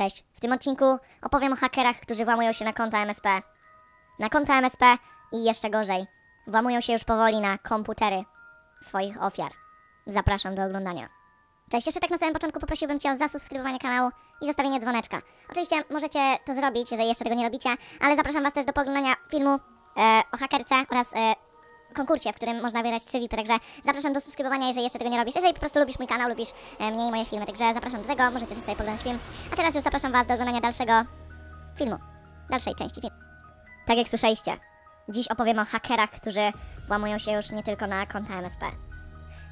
Cześć. W tym odcinku opowiem o hakerach, którzy włamują się na konta MSP. Na konta MSP i jeszcze gorzej. Włamują się już powoli na komputery swoich ofiar. Zapraszam do oglądania. Cześć, jeszcze tak na samym początku poprosiłbym Cię o zasubskrybowanie kanału i zostawienie dzwoneczka. Oczywiście możecie to zrobić, jeżeli jeszcze tego nie robicie, ale zapraszam Was też do poglądania filmu e, o hakerce oraz e, konkursie, w którym można wygrać 3 VIPy, także zapraszam do subskrybowania, jeżeli jeszcze tego nie robisz. Jeżeli po prostu lubisz mój kanał, lubisz e, mnie i moje filmy, także zapraszam do tego, możecie sobie poglądać film. A teraz już zapraszam Was do oglądania dalszego filmu, dalszej części filmu. Tak jak słyszeliście, dziś opowiem o hakerach, którzy włamują się już nie tylko na konta MSP.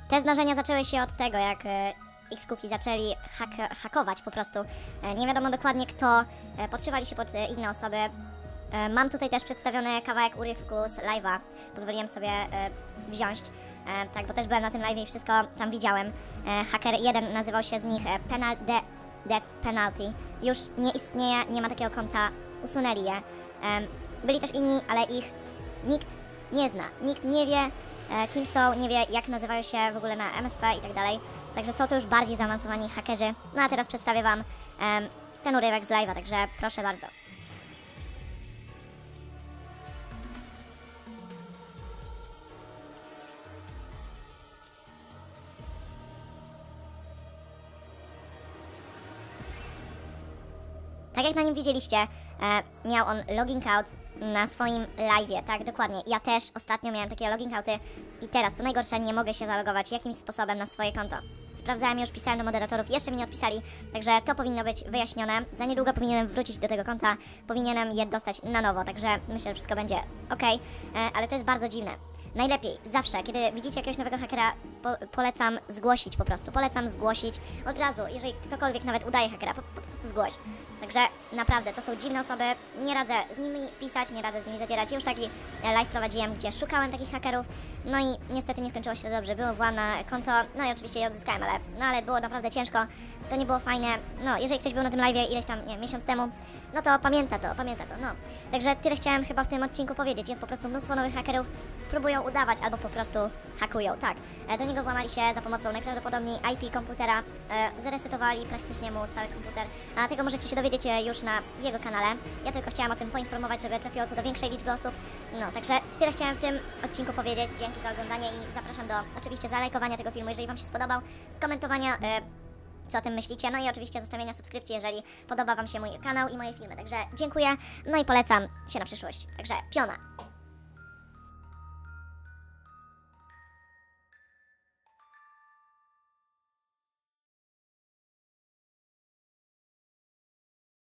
Te zdarzenia zaczęły się od tego, jak e, X-Cookie zaczęli hak hakować po prostu. E, nie wiadomo dokładnie kto, podszywali się pod inne osoby. E, mam tutaj też przedstawiony kawałek urywku z live'a. Pozwoliłem sobie e, wziąć. E, tak, bo też byłem na tym live i wszystko tam widziałem. Haker jeden nazywał się z nich Penal de Death Penalty. Już nie istnieje, nie ma takiego konta, usunęli je. Byli też inni, ale ich nikt nie zna. Nikt nie wie, kim są, nie wie, jak nazywają się w ogóle na MSP i tak dalej. Także są to już bardziej zaawansowani hakerzy. No a teraz przedstawię Wam ten urywek z live'a, także proszę bardzo. Jak na nim widzieliście, e, miał on logging out na swoim live'ie, tak, dokładnie. Ja też ostatnio miałem takie logging outy i teraz, co najgorsze, nie mogę się zalogować jakimś sposobem na swoje konto. Sprawdzałem już, pisałem do moderatorów, jeszcze mi nie odpisali, także to powinno być wyjaśnione. Za niedługo powinienem wrócić do tego konta, powinienem je dostać na nowo, także myślę, że wszystko będzie ok, e, ale to jest bardzo dziwne. Najlepiej, zawsze, kiedy widzicie jakiegoś nowego hakera, po, polecam zgłosić po prostu. Polecam zgłosić od razu, jeżeli ktokolwiek nawet udaje hakera, po, po prostu zgłoś. Także naprawdę, to są dziwne osoby, nie radzę z nimi pisać, nie radzę z nimi zadzierać. Już taki e, live prowadziłem, gdzie szukałem takich hakerów, no i niestety nie skończyło się to dobrze. Było włam konto, no i oczywiście je odzyskałem, ale, no ale było naprawdę ciężko, to nie było fajne. No, jeżeli ktoś był na tym live ileś tam, nie miesiąc temu, no to pamięta to, pamięta to, no. Także tyle chciałem chyba w tym odcinku powiedzieć. Jest po prostu mnóstwo nowych hakerów, próbują udawać albo po prostu hakują, tak. E, Do niego włamali się za pomocą najprawdopodobniej IP komputera, e, zresetowali praktycznie mu cały komputer, a tego możecie się dowiedzieć e, już na jego kanale. Ja tylko chciałam o tym poinformować, żeby trafiło to do większej liczby osób. No, także tyle chciałem w tym odcinku powiedzieć. Dzięki za oglądanie i zapraszam do oczywiście zalajkowania tego filmu, jeżeli Wam się spodobał, skomentowania co o tym myślicie. No i oczywiście zostawienia subskrypcji, jeżeli podoba Wam się mój kanał i moje filmy. Także dziękuję, no i polecam się na przyszłość. Także piona!